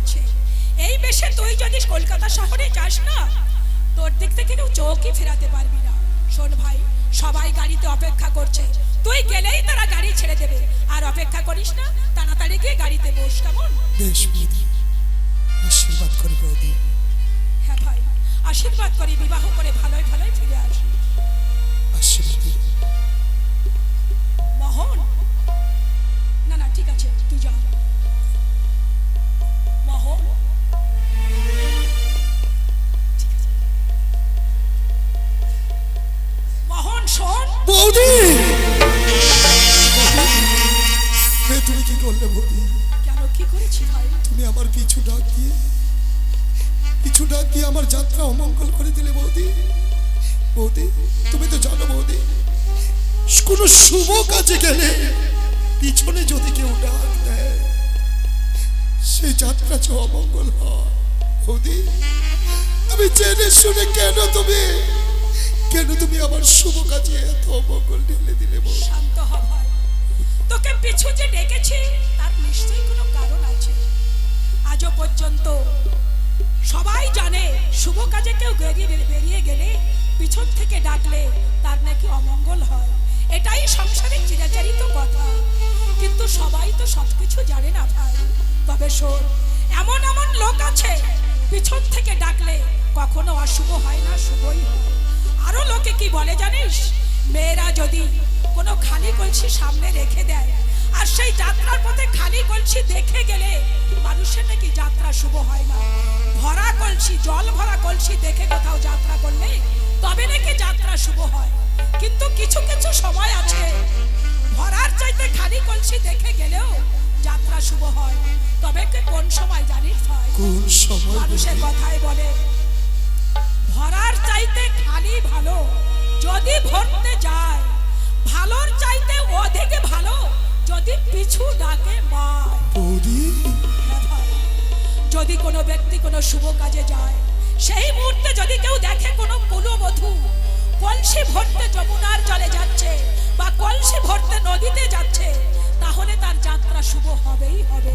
হয়েছে। এই বেশে তুই যদি কলকাতা শহরে যাস না তোর দিক থেকে কেউ চোখই ফেরাতে পারবি না। শোন ভাই সবাই গাড়িতে অপেক্ষা করছে। তুই গেলেই তারা গাড়ি ছেড়ে দেবে। আর অপেক্ষা করিস না তাড়াতাড়ি গিয়ে গাড়িতে বস কেমন? বেশ বৌদি। আশীর্বাদ করে বৌদি। হ্যাঁ ভাই আশীর্বাদ করে বিবাহ করে ভালোই ভালোই ফিরে আসি আসি শুভ কাজে গেলে পিছনে যদি কেউ ডাক দেয় সেই যাত্রা যে অমঙ্গল হয়। বৌদি, তুমি জেনে শুনে কেন তুমি কেন তুমি আমার শুভ কাজে এত অমঙ্গল ঢেলে দিলে শান্ত হ তোকে পিছু যে ডেকেছি, তার নিশ্চয়ই কোনো কারণ আছে। আজও পর্যন্ত সবাই জানে শুভ কাজে কেউ বেরিয়ে বেরিয়ে গেলে পিছন থেকে ডাকলে তার নাকি অমঙ্গল হয়। সংসারের চিরাচারিত কথা। কিন্তু সবাই তো সবকিছু জানে না ভাই। তবে শোন, এমন এমন লোক আছে, পিছন থেকে ডাকলে কখনো অশুভ হয় না, শুভই আরও লোকে কি বলে জানিস? মেয়েরা যদি কোনো খালি কলসি সামনে রেখে দেয়, আর সেই যাত্রার পথে খালি কলসি দেখে গেলে মানুষের নাকি যাত্রা শুভ হয় না। ভরা কলসি, জল ভরা কলসি দেখে কোথাও যাত্রা করলে তবে নাকি যাত্রা শুভ হয়। কিছু কিছু সময় আছে। ভরার চাইতে খালি কলসি দেখে গেলেও যাত্রা শুভ হয়। তবে কি কোন সময় জানিস কোন সময় মানুষের কথাই বলে। ভরার চাইতে খালি ভালো যদি ভরতে যায়। ভালোর চাইতে অধিক ভালো যদি পিছু ডাকে বৌদি হ্যাঁ যদি কোনো ব্যক্তি কোনো শুভ কাজে যায় সেই মুহূর্তে যদি কেউ দেখে কোনো কুলবধূ কলসি ভরতে যমুনার জলে যাচ্ছে বা কলসি ভরতে নদীতে যাচ্ছে, তাহলে তার যাত্রা শুভ হবেই হবে।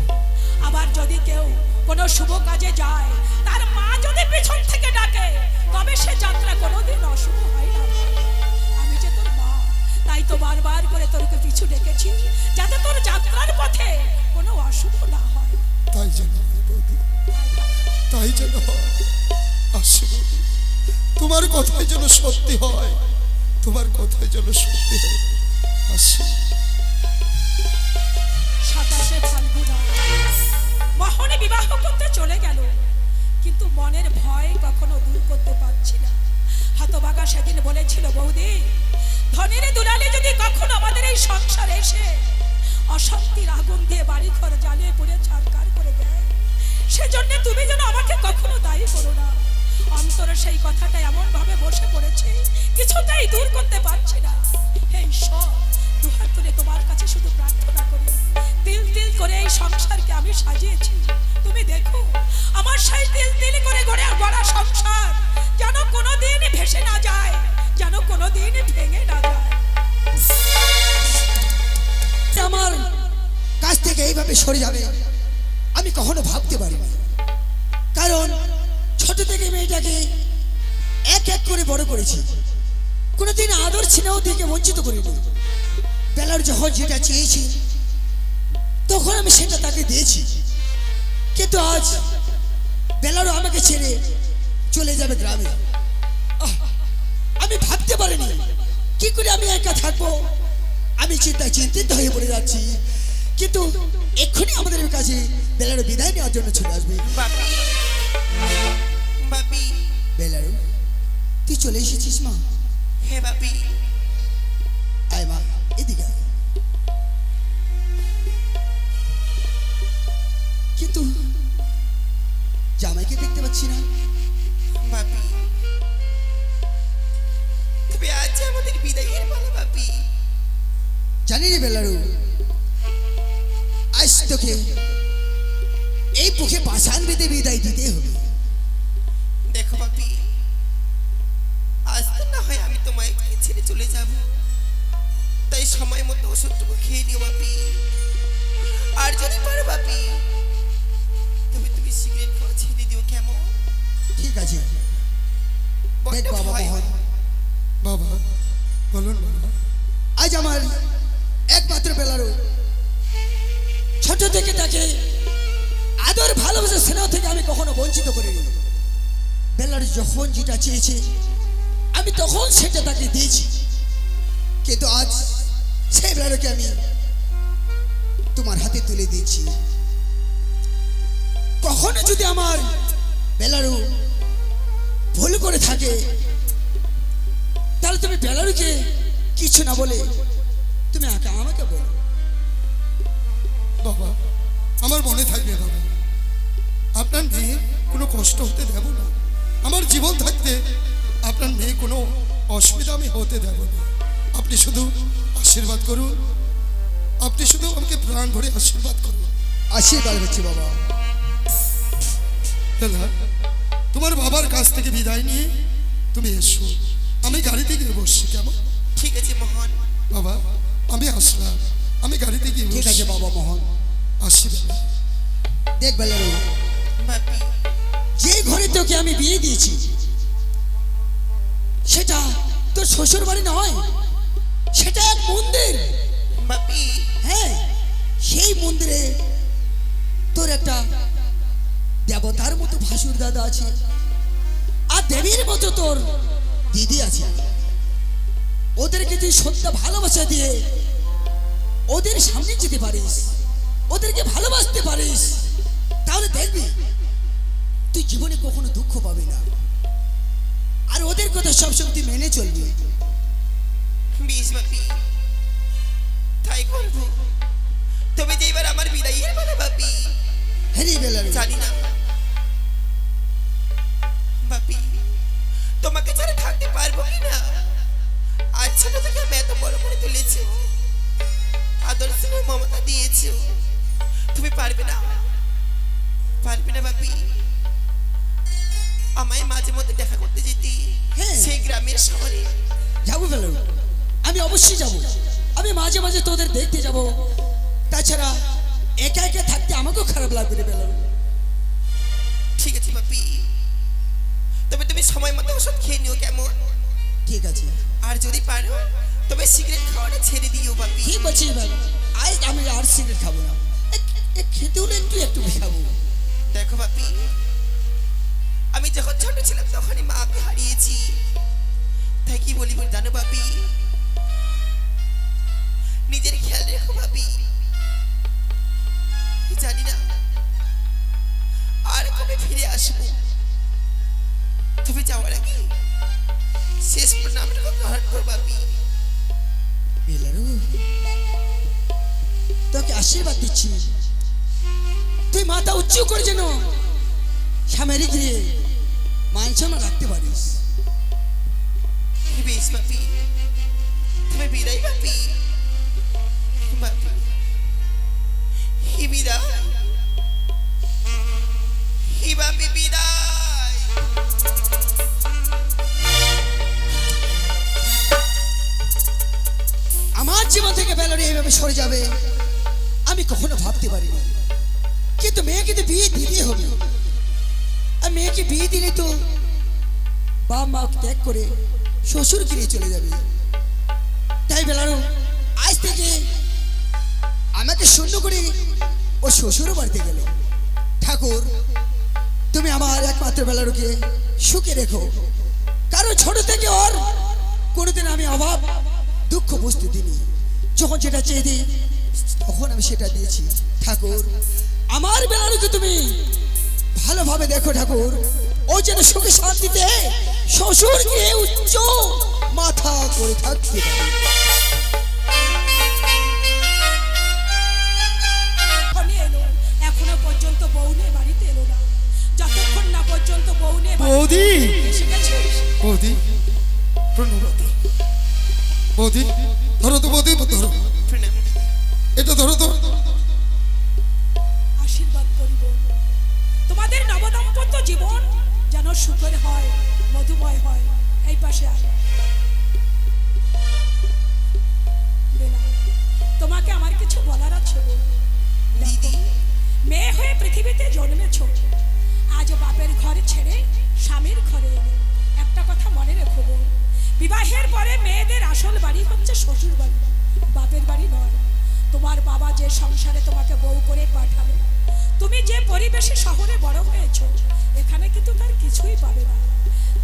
আবার যদি কেউ কোনো শুভ কাজে যায়, তার মা যদি পিছন থেকে ডাকে, তবে সে যাত্রা কোনোদিন অশুভ হয় না। আমি যে তোর মা, তাই তো বারবার করে তোরকে পিছু ডেকেছি, যাতে তোর যাত্রার পথে কোনো অশুভ না হয়। তাই যেন তাই যেন বৌদি তোমার কথাই যেন সত্যি হয়। তোমার কথাই যেন সত্যি হয়। আসি। সাতাশে মোহনে বিবাহ করতে চলে গেল। কিন্তু মনের ভয় কখনো দূর করতে পারছি না। হতবাগা সেদিন বলেছিল, বৌদি, ধনের দুলালে যদি কখনো আমাদের এই সংসার এসে অশান্তির আগুন দিয়ে বাড়ি ঘর জ্বালিয়ে পুড়ে ছাড়কার করে দেয়, সেজন্য তুমি যেন আমাকে কখনো দায়ী করো না। অন্তরে সেই কথাটা এমন ভাবে বসে পড়েছে, কিছুতেই দূর করতে পারছি না। হে ঈশ্বর দুহাত তুলে তোমার কাছে শুধু প্রার্থনা করি। তিল তিল করে এই সংসারকে আমি সাজিয়েছি। তুমি দেখো, আমার সেই তিল তিল করে গড়ে গড়া সংসার যেন কোনোদিন ভেসে না যায়, যেন কোনোদিন ভেঙে না যায়। আমার কাছ থেকে এইভাবে সরে যাবে, আমি কখনো ভাবতে পারিনি। কারণ ছোট থেকে মেয়েটাকে এক এক করে বড় করেছি। কোনোদিন আদর ছিনেও থেকে বঞ্চিত করিনি। বেলার যখন যেটা চেয়েছি, তখন আমি সেটা তাকে দিয়েছি। কিন্তু আজ বেলারও আমাকে ছেড়ে চলে যাবে গ্রামে। আমি ভাবতে পারিনি কি করে আমি একা থাকব। আমি চিন্তায় চিন্তিত হয়ে পড়ে যাচ্ছি। কিন্তু এক্ষুনি আমাদের কাছে বেলারও বিদায় নেওয়ার জন্য চলে আসবে। বাপি বেলারও তুই চলে এসেছিস মা। হে বাপি আয় মা এদিকে। কিন্তু জামাইকে দেখতে পাচ্ছি না। বাপি তবে আজ আমাদের বিদায়ের পালা বাপি জানি রে বেলারু আজ তোকে এই বুকে পাশান বেঁধে বিদায় দিতে হবে। সময় মতো ওষুধ টুকু খেয়ে দিও বাপি। আর যদি পারো বাপি তুমি তুমি সিগারেট খাওয়া ছেড়ে দিও কেমন? ঠিক আছে। বাবা বলুন আজ আমার একমাত্র বেলারও ছোট থেকে তাকে আদর ভালোবাসা স্নেহ থেকে আমি কখনো বঞ্চিত করিনি। বেলার যখন যেটা চেয়েছে আমি তখন সেটা তাকে দিয়েছি। কিন্তু আজ সেই বেলারুকে আমি তোমার হাতে তুলে দিয়েছি। কখনো যদি আমার বেলারু ভুল করে থাকে, তাহলে তুমি বেলারুকে কিছু না বলে তুমি একা আমাকে বলো। বাবা, আমার মনে থাকবে বাবা আপনার মেয়ে কোনো কষ্ট হতে দেব না। আমার জীবন থাকতে আপনার মেয়ে কোনো অসুবিধা আমি হতে দেব না। আপনি শুধু আশীর্বাদ করুন। আপনি শুধু আমাকে প্রাণ ভরে আশীর্বাদ করুন। আশীর্বাদ হচ্ছে বাবা। দাদা তোমার বাবার কাছ থেকে বিদায় নিয়ে তুমি এসো। আমি গাড়িতে গিয়ে বসছি কেমন? ঠিক আছে মোহন। বাবা আমি আসলাম। আমি গাড়িতে গিয়ে ঠিক আছে বাবা মোহন। আসি বাবা দেখ যে ঘরে তোকে আমি বিয়ে দিয়েছি সেটা তোর শ্বশুর বাড়ি নয় সেটা এক মন্দির। হ্যাঁ সেই মন্দিরে তোর একটা দেবতার মতো ভাসুর দাদা আছে। আর দেবীর মতো তোর দিদি আছে। ওদেরকে তুই সত্য ভালোবাসা দিয়ে ওদের সামনে যেতে পারিস ওদেরকে ভালোবাসতে পারিস তাহলে দেখবি তুই জীবনে কখনো দুঃখ পাবি না। আর ওদের কথা সবসময় তুই মেনে চলবি। বিষ তাই করব তবে যে এবার আমার বিদায়ের বেলা বাপি জানি না বাপি তোমাকে ছাড়া থাকতে পারব কি না আজ ছোট থেকে আমি এত বড় করে তুলেছি আদর স্নেহ মমতা দিয়েছ তুমি পারবে না পারবে না বাপি আমায় মাঝে মধ্যে দেখা করতে যেতি হ্যাঁ। সেই গ্রামের শহরে যাব বেলারু আমি অবশ্যই যাব। আমি মাঝে মাঝে তোদের দেখতে যাব। তাছাড়া একা একা থাকতে আমাকেও খারাপ লাগবে রে বেলারু ঠিক আছে বাপি তবে তুমি সময় মতো ওষুধ খেয়ে নিও কেমন? ঠিক আছে। আর যদি পারো তবে সিগারেট খাওয়াটা ছেড়ে দিও বাপি ঠিক আছে এবার। আজ আমি আর সিগারেট খাব না। খেতে হলে একটু একটু খাব। দেখো বাপি আমি যখন ছোট ছিলাম তখনই মাকে হারিয়েছি। তাই কি বলি বলি জানো বাপি নিজের খেয়াল রেখো বাপি জানি না আর কবে ফিরে আসব। তবে যাওয়ার আগে শেষ প্রণামটুকু গ্রহণ করো বাপি বেলারু তোকে আশীর্বাদ দিচ্ছি। তুই মাথা উঁচু করে যেন সামনে গিয়ে মান রাখতে পারিস। তুমি বিদায় বাপি হি বিদায় বাপি বিদায় আমার জীবন থেকে বেলারি এইভাবে সরে যাবে, আমি কখনো ভাবতে পারিনি। কিন্তু মেয়েকে তো বিয়ে দিতে হবে। আর মেয়েকে বিয়ে দিলে তো বাবা মা ত্যাগ করে শ্বশুর গিয়ে চলে যাবে। তাই বেলারো, আজ থেকে আমাকে শূন্য করে ও শ্বশুর বাড়িতে গেল। ঠাকুর, তুমি আমার একমাত্র বেলারুকে সুখে রেখো। কারণ ছোট থেকে ওর কোনোদিন আমি অভাব, দুঃখ বুঝতে দিনি যখন যেটা চেয়ে দিই, তখন আমি সেটা দিয়েছি। ঠাকুর, আমার বেলারুকে তুমি ভালোভাবে দেখো ঠাকুর। ও যেন সুখে শান্তিতে শ্বশুর গিয়ে উচ্চ মাথা করে থাকতে বউনে বাড়িতে এলো না। যতক্ষণ না পর্যন্ত বউনে বৌদি! এসে গেছিস বৌদি প্রণবতী বৌদি ধরো তো বৌদি ধরো। এটা ধরো তো। আশীর্বাদ করিব। তোমাদের নবদম্পত্য জীবন যেন সুখের হয় মধুময় হয় এই পাশে আয়। তোমাকে আমার কিছু বলার আছে দিদি মেয়ে হয়ে পৃথিবীতে জন্মেছ। আজ বাপের ঘর ছেড়ে স্বামীর ঘরে এলে। একটা কথা মনে রেখো বোন। বিবাহের পরে মেয়েদের আসল বাড়ি হচ্ছে শ্বশুর বাড়ি বাপের বাড়ি নয়। তোমার বাবা যে সংসারে তোমাকে বউ করে পাঠালো তুমি যে পরিবেশে শহরে বড় হয়েছো এখানে কিন্তু তার কিছুই পাবে না।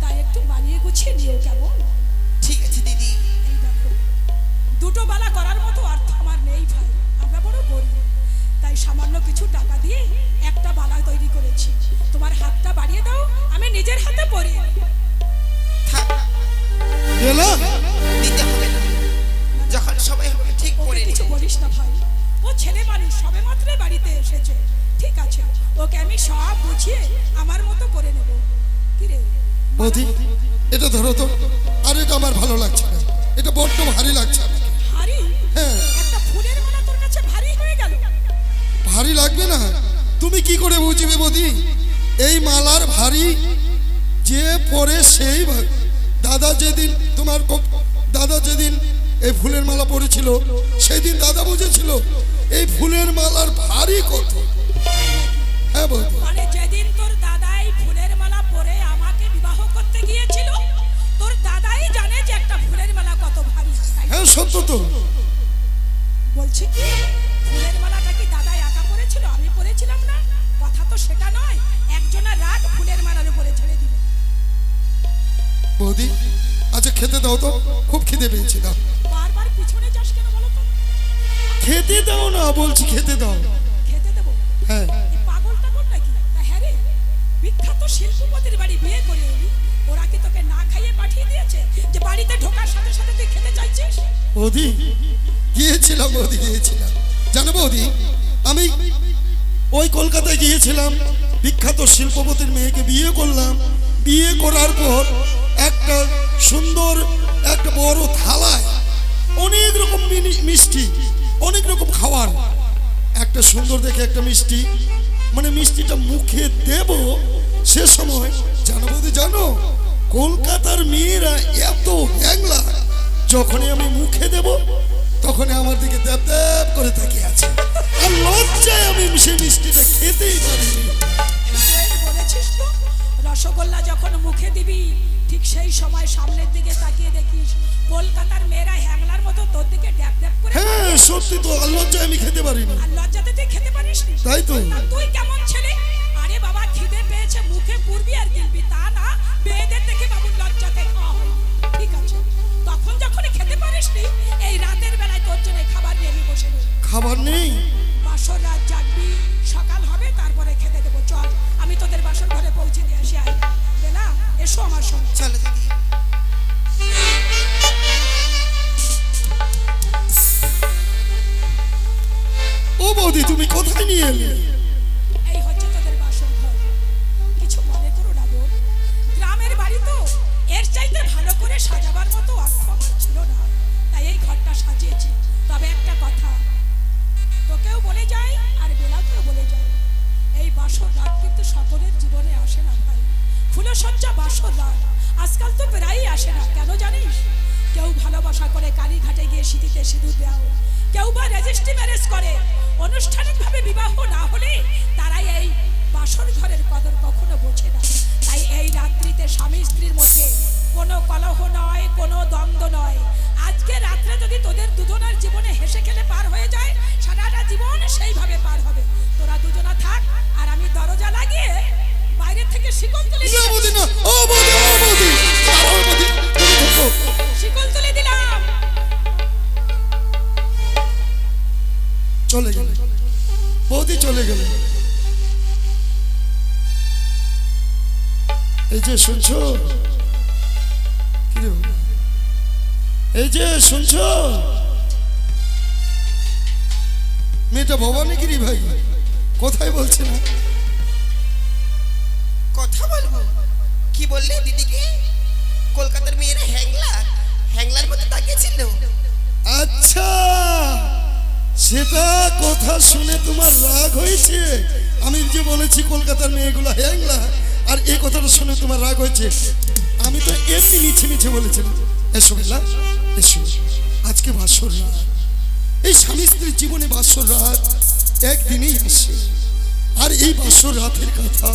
তাই একটু মানিয়ে গুছিয়ে নিও কেমন? ঠিক আছে দিদি। দুটো বেলা করার মতো অর্থ আমার নেই ভাই আমরা বড় গরিব। তাই সামান্য কিছু টাকা দিয়ে একটা বালা তৈরি করেছি। তোমার হাতটা বাড়িয়ে দাও আমি নিজের হাতে না। যখন হবে ঠিক করে কিছু বলিস না ভাই। ও ছেলে মানুষ সবে মাত্রই বাড়িতে এসেছে। ঠিক আছে ওকে আমি সব বুঝিয়ে আমার মতো করে নেব। কি রে? বৌদি এটা ধরো তো। আর এটা আমার ভালো লাগছে না। এটা বড্ড ভারী লাগছে আমাকে। ভারী? হ্যাঁ। ভারী লাগবে না? তুমি কি করে বুঝবে বৌদি? এই মালার ভারী যে পরে সেই দাদা যেদিন তোমার দাদা যেদিন এই ফুলের মালা পরেছিল সেদিন দাদা বুঝেছিল এই ফুলের মালার ভারী কত। হ্যাঁ মানে যেদিন তোর দাদাই ফুলের মালা পরে আমাকে বিবাহ করতে গিয়েছিল তোর দাদাই জানে যে একটা ফুলের মালা কত ভারী। হ্যাঁ সত্য তো। বলছি কি? ফুলের খেতে দাও তো খুব খিদে পেয়েছে দাও খেতে দাও না বলছি খেতে দাও। হ্যাঁ। হ্যাঁ বিখ্যাত শিল্পপতির বাড়ি বিয়ে করে এলি। ওরা কি তোকে না খাইয়ে পাঠিয়ে দিয়েছে যে বাড়িতে ঢোকার সাথে সাথে তুই খেতে চাইছিস? বৌদি গিয়েছিলাম বৌদি গিয়েছিলাম। জানো বৌদি আমি ওই কলকাতায় গিয়েছিলাম বিখ্যাত শিল্পপতির মেয়েকে বিয়ে করলাম। বিয়ে করার পর একটা সুন্দর একটা বড় থালায় অনেক রকম মিষ্টি, অনেক রকম খাবার। একটা সুন্দর দেখে একটা মিষ্টি। মানে মিষ্টিটা মুখে দেব সে সময়, জানো বৌদি, জানো? কলকাতার মেয়েরা এত হ্যাংলা। যখনই আমি মুখে দেব, তখনই আমার দিকে দেব দেব করে তাকিয়ে আছে। আর লজ্জায় আমি সেই মিষ্টিটা খেতেই পারিনি। তো? রসগোল্লা যখন মুখে দিবি ঠিক সেই সময় সামনের দিকে তাকিয়ে দেখিস কলকাতার মেয়েরা হ্যাংলার মতো তোর দিকে ড্যাপ ড্যাপ করে হ্যাঁ সত্যি তো আর লজ্জায় আমি খেতে পারিনি। আর লজ্জাতে তুই খেতে পারিস নি? তাই তো। তুই কেমন ছেলে? আরে বাবা খিদে পেয়েছে মুখে পুরবি আর গিলবি তা না মেয়েদের দেখে বাবুর লজ্জাতে খাওয়া হয়নি ঠিক আছে তখন যখন খেতে পারিস নি এই রাতের বেলায় তোর জন্য খাবার নিয়ে আমি বসে খাবার নেই? বাসর রাত জাগবি সকাল হবে তারপরে খেতে দেবো। চল আমি তোদের বাসর ঘরে পৌঁছে দিয়ে আসি আয়। বেলা এসো আমার সঙ্গে। চলো দিদি। ও বৌদি তুমি কোথায় নিয়ে এলে? এই হচ্ছে তোদের বাসর ঘর। কিছু মনে করো না বোন গ্রামের বাড়ি তো। এর চাইতে ভালো করে সাজাবার মতো অর্থ আমার ছিল না। তাই এই ঘরটা সাজিয়েছি। তবে একটা কথা। তোকেও বলে যাই আর বেলাকেও বলে যাই। এই বাসর রাত কিন্তু সকলের জীবনে আসে না। ভাই ফুলসজ্জা বাসর আজকাল তো প্রায়ই আসে না, কেন জানিস? কেউ ভালোবাসা করে কালীঘাটে গিয়ে সিঁথিতে সিঁদুর দেও কেউ বা রেজিস্ট্রি ম্যারেজ করে। আনুষ্ঠানিকভাবে বিবাহ না হলে তারাই এই বাসর ঘরের কদর কখনো বোঝে না। তাই এই রাত্রিতে স্বামী স্ত্রীর মধ্যে কোনো কলহ নয়, কোনো দ্বন্দ্ব নয়। আজকে রাত্রে যদি তোদের দুজনের জীবনে হেসে খেলে পার হয়ে যায়, সারাটা জীবন সেইভাবে পার হবে। তোরা দুজনা থাক আর আমি দরজা লাগিয়ে বাইরে থেকে শিকল তুলে না বৌদি না। ও বৌদি ও বৌদি। দাঁড়াও বৌদি শিকল তুলে দিলাম। চলে গেলে। বৌদি চলে গেলে। এই যে শুনছো? এই যে শুনছো? মেয়েটা ভবানী গিরি ভাই। কোথায় বলছে না? কথা বলব? কি বললে দিদিকে? কলকাতার মেয়েরা হ্যাংলা, হ্যাংলার মতো তাকিয়েছিল। আচ্ছা সেটা কথা শুনে তোমার রাগ হয়েছে? আমি যে বলেছি কলকাতার মেয়েগুলো হ্যাংলা, আর এই কথাটা শুনে তোমার রাগ হয়েছে, আমি তো এমনি মিছে মিছে বলেছিলাম। এসো বেলা, এসো। আজকে বাসর রাত। এই স্বামী স্ত্রীর জীবনে বাসর রাত একদিনেই আসে। আর এই বাসর রাতের কথা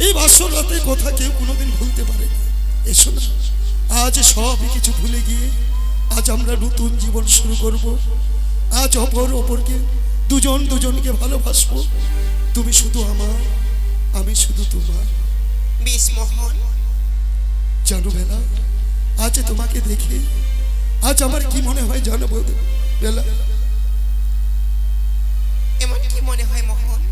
এই বাসর রাতের কথা কেউ কোনোদিন ভুলতে পারে না। এসো না। আজ সব কিছু ভুলে গিয়ে আজ আমরা নতুন জীবন শুরু করব। আজ অপর অপরকে দুজন দুজনকে ভালোবাসবো। তুমি শুধু আমার আমি শুধু তোমার। বেশ মোহন। জানো বেলা আজ তোমাকে দেখে আজ আমার কি মনে হয় জানো বেলা? এমন কি মনে হয় মোহন?